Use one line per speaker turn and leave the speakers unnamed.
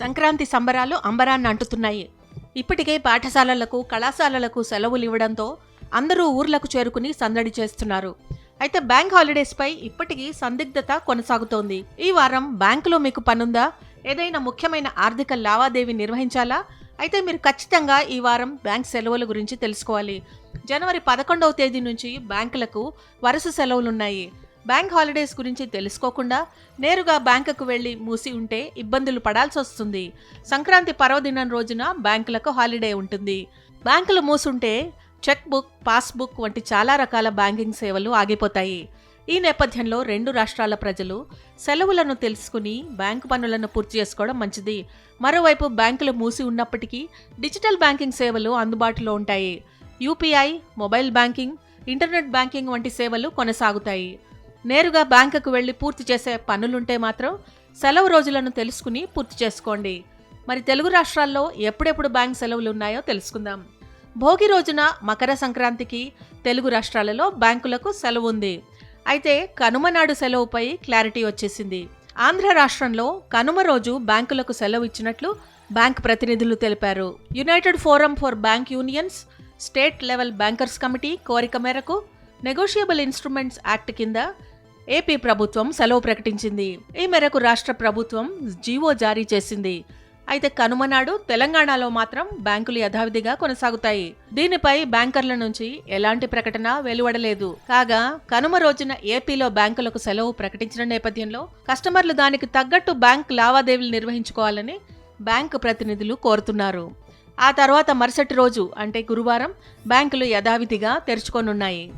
సంక్రాంతి సంబరాలు అంబరాన్ని అంటుతున్నాయి. ఇప్పటికే పాఠశాలలకు కళాశాలలకు సెలవులు ఇవ్వడంతో అందరూ ఊర్లకు చేరుకుని సందడి చేస్తున్నారు. అయితే బ్యాంక్ హాలిడేస్పై ఇప్పటికీ సందిగ్ధత కొనసాగుతోంది. ఈ వారం బ్యాంకులో మీకు పనుందా? ఏదైనా ముఖ్యమైన ఆర్థిక లావాదేవీ నిర్వహించాలా? అయితే మీరు ఖచ్చితంగా ఈ వారం బ్యాంక్ సెలవుల గురించి తెలుసుకోవాలి. జనవరి పదకొండవ తేదీ నుంచి బ్యాంకులకు వరుస సెలవులున్నాయి. బ్యాంక్ హాలిడేస్ గురించి తెలుసుకోకుండా నేరుగా బ్యాంకుకు వెళ్ళి మూసి ఉంటే ఇబ్బందులు పడాల్సి వస్తుంది. సంక్రాంతి పర్వదినం రోజున బ్యాంకులకు హాలిడే ఉంటుంది. బ్యాంకులు మూసుంటే చెక్ బుక్ పాస్బుక్ వంటి చాలా రకాల బ్యాంకింగ్ సేవలు ఆగిపోతాయి. ఈ నేపథ్యంలో రెండు రాష్ట్రాల ప్రజలు సెలవులను తెలుసుకుని బ్యాంకు పనులను పూర్తి చేసుకోవడం మంచిది. మరోవైపు బ్యాంకులు మూసి ఉన్నప్పటికీ డిజిటల్ బ్యాంకింగ్ సేవలు అందుబాటులో ఉంటాయి. UPI mobile banking internet banking వంటి సేవలు కొనసాగుతాయి. నేరుగా బ్యాంకుకు వెళ్ళి పూర్తి చేసే పనులుంటే మాత్రం సెలవు రోజులను తెలుసుకుని పూర్తి చేసుకోండి. మరి తెలుగు రాష్ట్రాల్లో ఎప్పుడెప్పుడు బ్యాంక్ సెలవులు ఉన్నాయో తెలుసుకుందాం. భోగి రోజున మకర సంక్రాంతికి తెలుగు రాష్ట్రాలలో బ్యాంకులకు సెలవు ఉంది అయితే కనుమ నాడు సెలవుపై క్లారిటీ వచ్చేసింది. ఆంధ్ర రాష్ట్రంలో కనుమ రోజు బ్యాంకులకు సెలవు ఇచ్చినట్లు బ్యాంక్ ప్రతినిధులు తెలిపారు. United forum for bank unions state level bankers committee కోరిక మేరకు నెగోషియబుల్ ఇన్స్ట్రుమెంట్స్ యాక్ట్ కింద ఏపీ ప్రభుత్వం సెలవు ప్రకటించింది. ఈ మేరకు రాష్ట్ర ప్రభుత్వం జీవో జారీ చేసింది. అయితే కనుమ నాడు తెలంగాణలో మాత్రం బ్యాంకులు యథావిధిగా కొనసాగుతాయి. దీనిపై బ్యాంకర్ల నుంచి ఎలాంటి ప్రకటన వెలువడలేదు. కాగా కనుమ రోజున ఏపీలో బ్యాంకులకు సెలవు ప్రకటించిన నేపథ్యంలో కస్టమర్లు దానికి తగ్గట్టు బ్యాంక్ లావాదేవీలు నిర్వహించుకోవాలని బ్యాంకు ప్రతినిధులు కోరుతున్నారు. ఆ తర్వాత మరుసటి రోజు అంటే గురువారం బ్యాంకులు యథావిధిగా తెరుచుకోనున్నాయి.